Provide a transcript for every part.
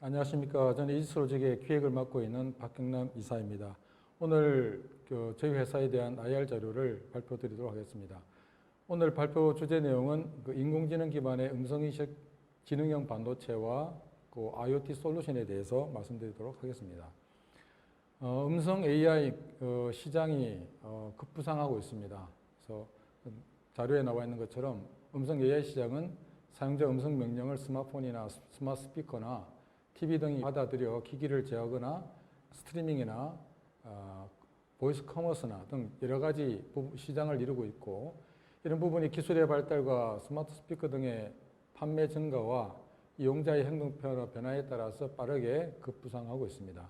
안녕하십니까. 저는 이지스로직의 기획을 맡고 있는 박경남 이사입니다. 오늘 그 저희 회사에 대한 IR 자료를 발표드리도록 하겠습니다. 오늘 발표 주제 내용은 그 인공지능 기반의 음성인식 지능형 반도체와 그 IoT 솔루션에 대해서 말씀드리도록 하겠습니다. 어, 음성 AI 어, 시장이 어, 급부상하고 있습니다. 그래서 자료에 나와 있는 것처럼 음성 AI 시장은 사용자 음성 명령을 스마트폰이나 스- 스마트 스피커나 TV 등이 받아들여 기기를 제어하거나 스트리밍이나 어, 보이스 커머스나 등 여러 가지 부- 시장을 이루고 있고 이런 부분이 기술의 발달과 스마트 스피커 등의 판매 증가와 이용자의 행동 변화- 변화에 따라서 빠르게 급부상하고 있습니다.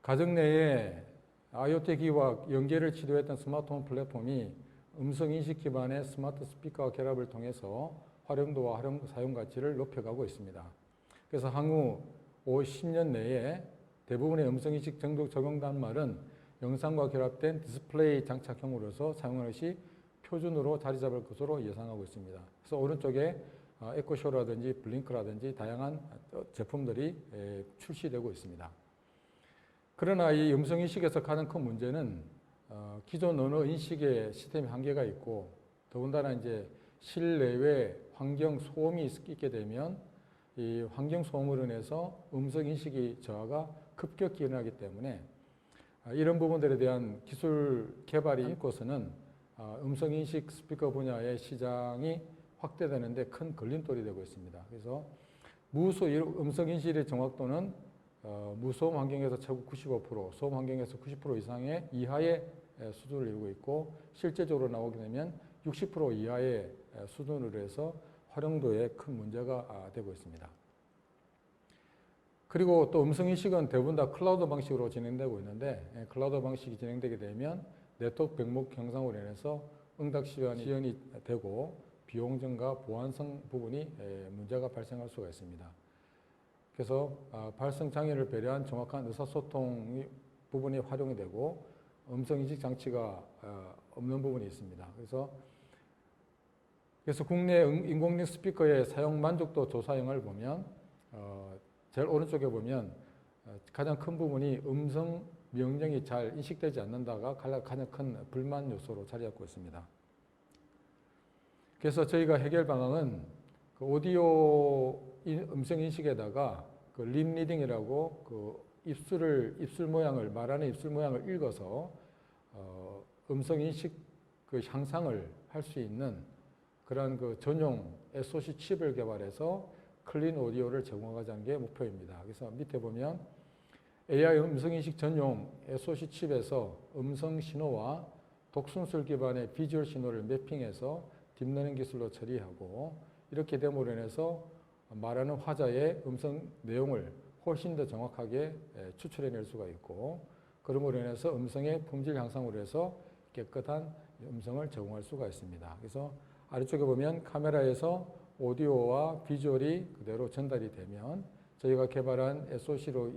가정 내에 IoT 기기와 연계를 시도했던 스마트폰 플랫폼이 음성 인식 기반의 스마트 스피커 결합을 통해서 활용도와 활용, 사용 가치를 높여가고 있습니다. 그래서 향후 5, 10년 내에 대부분의 음성 인식 정도 적용 단 말은 영상과 결합된 디스플레이 장착형으로서 사용하는 것이 표준으로 자리 잡을 것으로 예상하고 있습니다. 그래서 오른쪽에 어, 에코쇼라든지 블링크라든지 다양한 어, 제품들이 에, 출시되고 있습니다. 그러나 이 음성 인식에서 가장 큰 문제는 어, 기존 언어 인식의 시스템이 한계가 있고 더군다나 이제 실내외 환경 소음이 있- 있게 되면 이 환경 소음으로 인해서 음성 인식이 저하가 급격히 일어나기 때문에 아, 이런 부분들에 대한 기술 개발이 있고서는 아, 음성 인식 스피커 분야의 시장이 확대되는데 큰 걸림돌이 되고 있습니다. 그래서 무소 음성 인식의 정확도는 어, 무소음 환경에서 최고 95%, 소음 환경에서 90% 이상의 이하의 에, 수준을 이루고 있고 실제적으로 나오게 되면 60% 이하의 에, 수준으로 해서 활용도에 큰 문제가 아, 되고 있습니다. 그리고 또 음성 인식은 대부분 다 클라우드 방식으로 진행되고 있는데 에, 클라우드 방식이 진행되게 되면 네트워크 병목 형상으로 인해서 응답 시간이 지연이 되고 비용 증가, 보안성 부분이 에, 문제가 발생할 수가 있습니다. 그래서 아, 발생 장애를 배려한 정확한 의사소통 부분이 활용이 되고 음성 인식 장치가 아, 없는 부분이 있습니다. 그래서 그래서 국내 응- 인공지능 스피커의 사용 만족도 조사형을 보면 어, 제일 오른쪽에 보면 어, 가장 큰 부분이 음성 명령이 잘 인식되지 않는다가 가장 큰 불만 요소로 자리 잡고 있습니다. 그래서 저희가 해결 방안은 그 오디오 인- 음성 인식에다가 그 립리딩이라고 그 입술을 입술 모양을 말하는 입술 모양을 읽어서 어, 음성 인식 그 향상을 할 수 있는 그런 그 전용 SOC 칩을 개발해서 클린 오디오를 제공하자는 게 목표입니다. 그래서 밑에 보면 AI 음성 인식 전용 SOC 칩에서 음성 신호와 독순술 기반의 비주얼 신호를 매핑해서 딥러닝 기술로 처리하고 이렇게 됨으로 인해서 말하는 화자의 음성 내용을 훨씬 더 정확하게 에, 추출해낼 수가 있고 그러므로 인해서 음성의 품질 향상으로 해서 깨끗한 음성을 제공할 수가 있습니다. 그래서 아래쪽에 보면 카메라에서 오디오와 비주얼이 그대로 전달이 되면 저희가 개발한 SOC로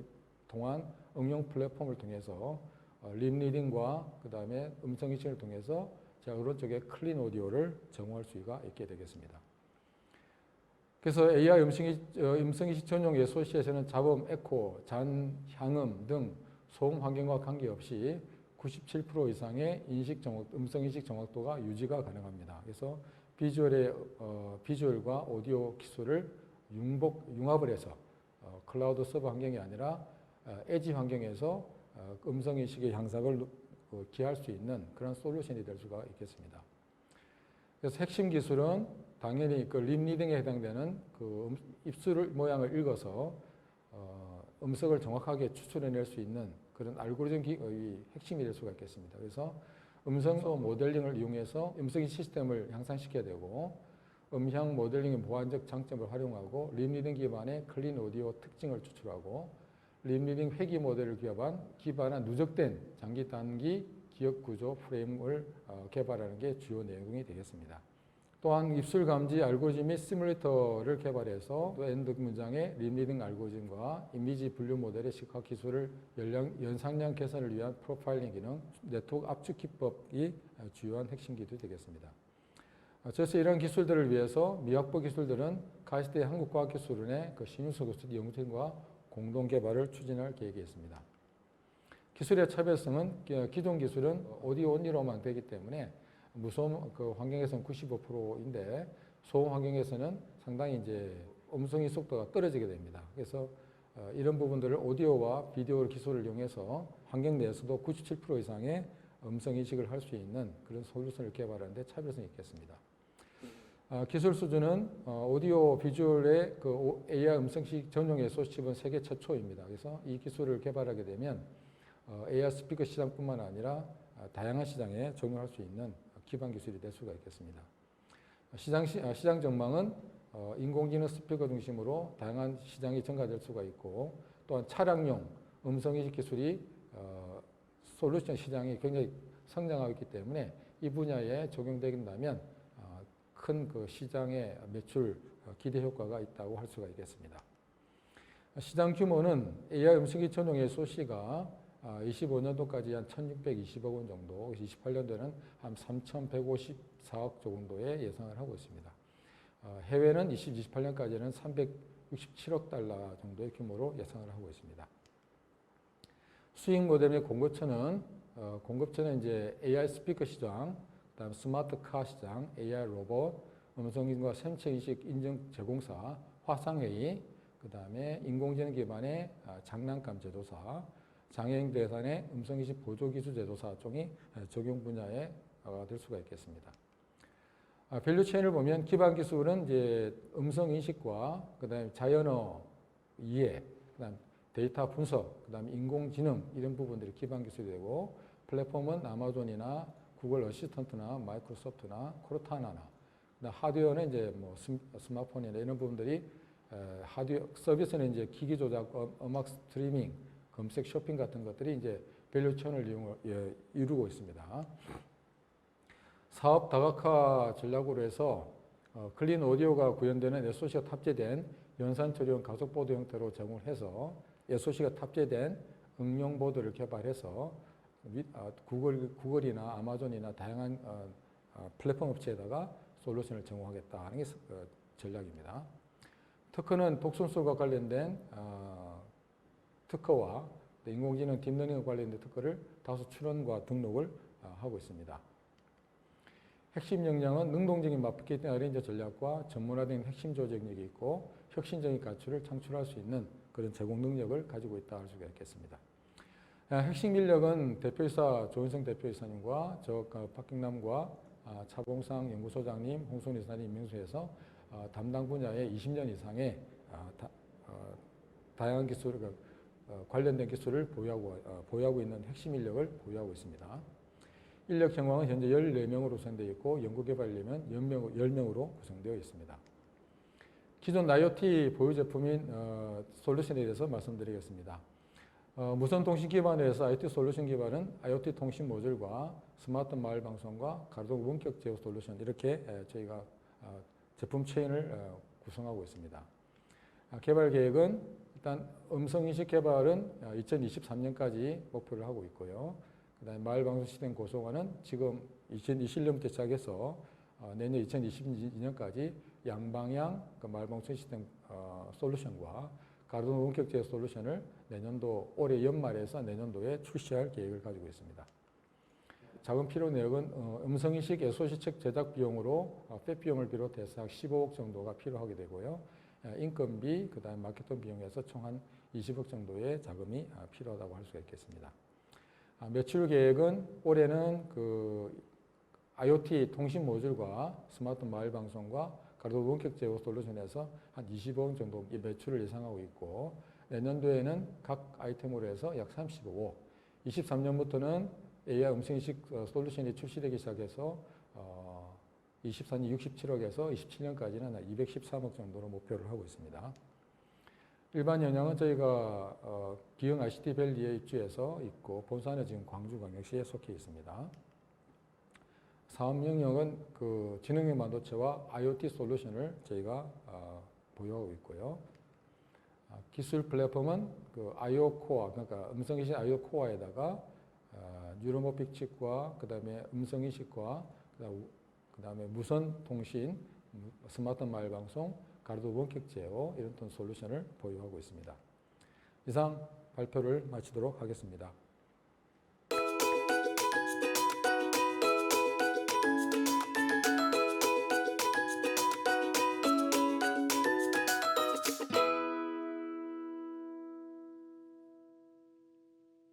통한 응용 플랫폼을 통해서 어, 립리딩과 그 다음에 음성 인식을 통해서 제가 오른쪽에 클린 오디오를 제공할 수가 있게 되겠습니다. 그래서 AI 음성이, 어, 음성인식 전용 SOC에서는 잡음, 에코, 잔, 향음 등 소음 환경과 관계없이 97% 이상의 인식 정확, 음성 인식 정확도가 유지가 가능합니다. 그래서 비주얼의 어, 비주얼과 오디오 기술을 융복, 융합을 해서 어, 클라우드 서버 환경이 아니라 어, 에지 환경에서 어, 음성 인식의 향상을 어, 기할 수 있는 그런 솔루션이 될 수가 있겠습니다. 그래서 핵심 기술은 당연히 그 립리딩에 해당되는 그 음- 입술 모양을 읽어서 어, 음성을 정확하게 추출해낼 수 있는 그런 알고리즘 의 핵심이 될 수가 있겠습니다. 그래서 음성 모델링을 이용해서 음성 시스템을 향상시켜야 되고 음향 모델링의 보안적 장점을 활용하고 립리딩 기반의 클린 오디오 특징을 추출하고 립리딩 회귀 모델을 기반한, 기반한 누적된 장기 단기 기억 구조 프레임을 어, 개발하는 게 주요 내용이 되겠습니다. 또한 입술 감지 알고리즘 및 시뮬레이터를 개발해서 또 엔드 문장의 립리딩 알고리즘과 이미지 분류 모델의 시각 기술을 연령, 연상량 개선을 위한 프로파일링 기능, 네트워크 압축 기법이 주요한 핵심 기술이 되겠습니다. 어, 그래서 이런 기술들을 위해서 미확보 기술들은 가시대 한국과학기술원의 그 신윤석 연구팀과 공동 개발을 추진할 계획이 있습니다. 기술의 차별성은 기- 기존 기술은 오디오 온리로만 되기 때문에 무소음 그 환경에서는 95%인데 소음 환경에서는 상당히 이제 음성의 속도가 떨어지게 됩니다. 그래서 어, 이런 부분들을 오디오와 비디오 기술을 이용해서 환경 내에서도 97% 이상의 음성 인식을 할 수 있는 그런 솔루션을 개발하는데 차별성이 있겠습니다. 어, 기술 수준은 어, 오디오 비주얼의 그 오- AR 음성식 전용 SOC칩은 세계 최초입니다. 그래서 이 기술을 개발하게 되면 어, AR 스피커 시장뿐만 아니라 아, 다양한 시장에 적용할 수 있는 기반 기술이 될 수가 있겠습니다. 시장, 시, 아, 시장 전망은 어, 인공지능 스피커 중심으로 다양한 시장이 증가될 수가 있고 또한 차량용 음성인식 기술이 어, 솔루션 시장이 굉장히 성장하고 있기 때문에 이 분야에 적용된다면 어, 큰그 시장의 매출 어, 기대 효과가 있다고 할 수가 있겠습니다. 시장 규모는 AI 음식이 전용 SOC가 25년도까지 한 1,620억 원 정도, 28년도에는 한 3,154억 정도의 예상을 하고 있습니다. 어, 해외는 2028년까지는 367억 달러 정도의 규모로 예상을 하고 있습니다. 수익 모델의 공급처는 어, 공급처는 이제 AI 스피커 시장, 그다음 스마트 카 시장, AI 로봇, 음성인과 생체 인식 인증 제공사, 화상회의, 그다음에 인공지능 기반의 아, 장난감 제조사, 장애인 대상의 음성인식 보조기술 제조사 아, 적용 분야에 어, 될 수가 있겠습니다. 아, 밸류 체인을 보면 기반 기술은 이제 음성 인식과 그다음에 자연어 이해, 그다음 데이터 분석, 그다음에 인공지능 이런 부분들이 기반 기술이 되고 플랫폼은 아마존이나 구글 어시스턴트나 마이크로소프트나 코르타나나 그다음 하드웨어는 이제 뭐 스- 스마트폰이나 이런 부분들이 에, 하드웨어 서비스는 이제 기기 조작, 음- 음악 스트리밍, 검색 쇼핑 같은 것들이 이제 밸류 체인을 이용 예, 이루고 있습니다. 사업 다각화 전략으로 해서 어, 클린 오디오가 구현되는 SOC가 탑재된 연산 처리용 가속 보드 형태로 제공을 해서 SOC가 탑재된 응용 보드를 개발해서 미- 아, 구글, 구글이나 아마존이나 다양한 어, 어, 플랫폼 업체에다가 솔루션을 제공하겠다 하는 게 스- 어, 전략입니다. 특허는 독선술과 관련된 어, 특허와 또 인공지능 딥러닝과 관련된 특허를 다수 출원과 등록을 어, 하고 있습니다. 핵심 역량은 능동적인 마케팅 어레인저 전략과 전문화된 핵심 조직력이 있고 혁신적인 가치를 창출할 수 있는 그런 제공 능력을 가지고 있다 할 수가 있겠습니다. 아, 핵심 인력은 대표이사 조은성 대표이사님과 저 어, 박경남과 아, 차봉상 연구소장님, 홍순 이사님 명수해서 어, 담당 분야에 20년 이상의 아, 다, 어, 다양한 기술, 그, 어, 관련된 기술을 보유하고, 어, 보유하고 있는 핵심 인력을 보유하고 있습니다. 인력 정황은 현재 14명으로 구성되어 있고 연구개발이면 10명, 10명 으로 구성되어 있습니다. 기존 IoT 보유 제품인 어, 솔루션에 대해서 말씀드리겠습니다. 어, 무선 통신 기반에서 IoT 솔루션 기반은 IoT 통신 모듈과 스마트 마을 방송과 가동 원격 제어 솔루션 이렇게 에, 저희가 어, 제품 체인을 어, 구성하고 있습니다. 아, 개발 계획은 일단 음성 인식 개발은 어, 2023년까지 목표를 하고 있고요. 그 다음에 마을 방송 시스템 고소화는 지금 2021년부터 시작해서 어, 내년 2022년까지 양방향 그 마을 방송 시스템 어, 솔루션과 가로등 원격 제어 솔루션을 내년도 올해 연말에서 내년도에 출시할 계획을 가지고 있습니다. 자금 필요 내역은 어, 음성인식 SOC책 제작 비용으로 어, 팹 비용을 비롯해서 약 15억 정도가 필요하게 되고요. 어, 인건비, 그 다음에 마케팅 비용에서 총 한 20억 정도의 자금이 아, 필요하다고 할 수가 있겠습니다. 아, 매출 계획은 올해는 그 IoT 통신 모듈과 스마트 마을 방송과 가로 원격 제어 솔루션에서 한 20억 정도 의 매출을 예상하고 있고 내년도에는 각 아이템으로 해서 약 35억. 23년부터는 AI 음성인식 어, 솔루션이 출시되기 시작해서 어, 24년 67억에서 27년까지는 213억 정도로 목표를 하고 있습니다. 일반 영향은 저희가 어, 기흥 ICT 밸리에 입주해서 있고 본사는 지금 광주광역시에 속해 있습니다. 사업 영역은 그 지능형 반도체와 IoT 솔루션을 저희가 어, 보유하고 있고요. 아, 기술 플랫폼은 그 IO 코어, 그러니까 음성인식 IO 코어에다가 어, 뉴로모픽 칩과 그 다음에 음성인식과 그다음- 그 다음에 무선 통신, 무- 스마트 마을 방송, 가로도 원격 제어 이런 솔루션을 보유하고 있습니다. 이상 발표를 마치도록 하겠습니다.